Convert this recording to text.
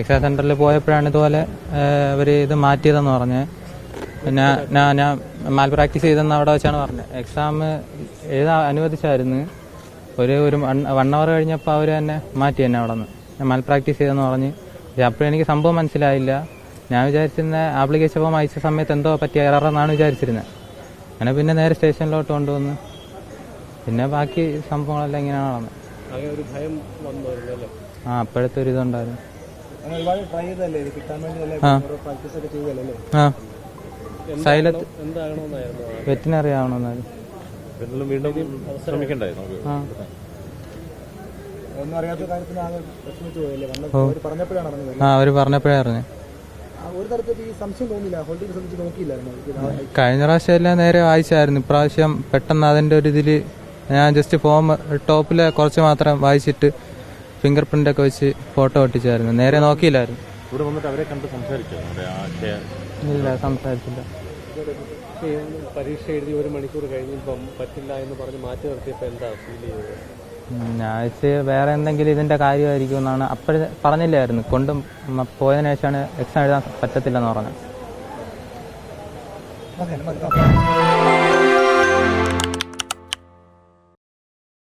Exam സെന്ററിൽ പോയപ്പോഴാണ് ഇതുപോലെ അവർ ഇത് മാറ്റിയതെന്ന് പറഞ്ഞ്. പിന്നെ ഞാൻ ഞാൻ മാൽ പ്രാക്ടീസ് ചെയ്തെന്ന് അവിടെ വെച്ചാണ് പറഞ്ഞത്. എക്സാം എഴുതാൻ അനുവദിച്ചായിരുന്നു. ഒരു ഒരു വൺ അവർ കഴിഞ്ഞപ്പോൾ അവർ തന്നെ മാറ്റി എന്നെ അവിടെ നിന്ന് ഞാൻ മാൽ പ്രാക്ടീസ് ചെയ്തെന്ന് പറഞ്ഞ്. അപ്പോഴും എനിക്ക് സംഭവം മനസ്സിലായില്ല. ഞാൻ വിചാരിച്ചിരുന്ന ആപ്ലിക്കേഷൻ ഫോം അയച്ച സമയത്ത് എന്തോ പറ്റിയ എററെന്നാണ് വിചാരിച്ചിരുന്നത് അങ്ങനെ പിന്നെ നേരെ സ്റ്റേഷനിലോട്ട് കൊണ്ടുവന്ന്. പിന്നെ ബാക്കി സംഭവങ്ങളെല്ലാം ഇങ്ങനെയാണ് അല്ലേ? ആ അപ്പോഴത്തെ ഒരു ഇതുണ്ടായിരുന്നു. അങ്ങനെ ഒരുപാട് ട്രൈ ചെയ്തല്ലേ ഇത് കിട്ടാൻ വേണ്ടി അല്ലേ ആ. ആ സൈലത്ത് വെറ്റിനറി അവർ പറഞ്ഞപ്പോഴേ അറിഞ്ഞു ആ, ഒരു തരത്തിൽ ഈ സംശയം തോന്നില്ല ഹോൾഡിൽ ശ്രദ്ധിച്ച് നോക്കിയില്ലായിരുന്നു ഇത് കഴിഞ്ഞ പ്രാവശ്യം എല്ലാം നേരെ വായിച്ചായിരുന്നു. ഇപ്രാവശ്യം പെട്ടെന്ന് അതിന്റെ ഒരു ഇതിൽ ഞാൻ ജസ്റ്റ് ഫോം ടോപ്പിൽ കുറച്ച് മാത്രം വായിച്ചിട്ട് ഫിംഗർ പ്രിന്റ് ഒക്കെ വെച്ച് ഫോട്ടോ ഒട്ടിച്ചായിരുന്നു. നേരെ നോക്കിയില്ലായിരുന്നു. ഇവിടെ വന്നിട്ട് അവരെ കണ്ട് സംസാരിച്ചോ? ഇല്ല സംസാരിച്ചില്ല. പരീക്ഷ എഴുതി ഒരു മണിക്കൂർ കഴിഞ്ഞപ്പം പറ്റില്ല എന്ന് പറഞ്ഞ് മാറ്റി നിർത്തിയപ്പോൾ എന്താ ഫീൽ ചെയ്തത്? ഞാൻ വേറെ എന്തെങ്കിലും ഇതിന്റെ കാര്യമായിരിക്കും എന്നാണ് അപ്പോഴേ പറഞ്ഞില്ലായിരുന്നു. കൊണ്ടും പോയതിനു ശേഷമാണ് എക്സാം എഴുതാൻ പറ്റത്തില്ലെന്ന് പറഞ്ഞത്.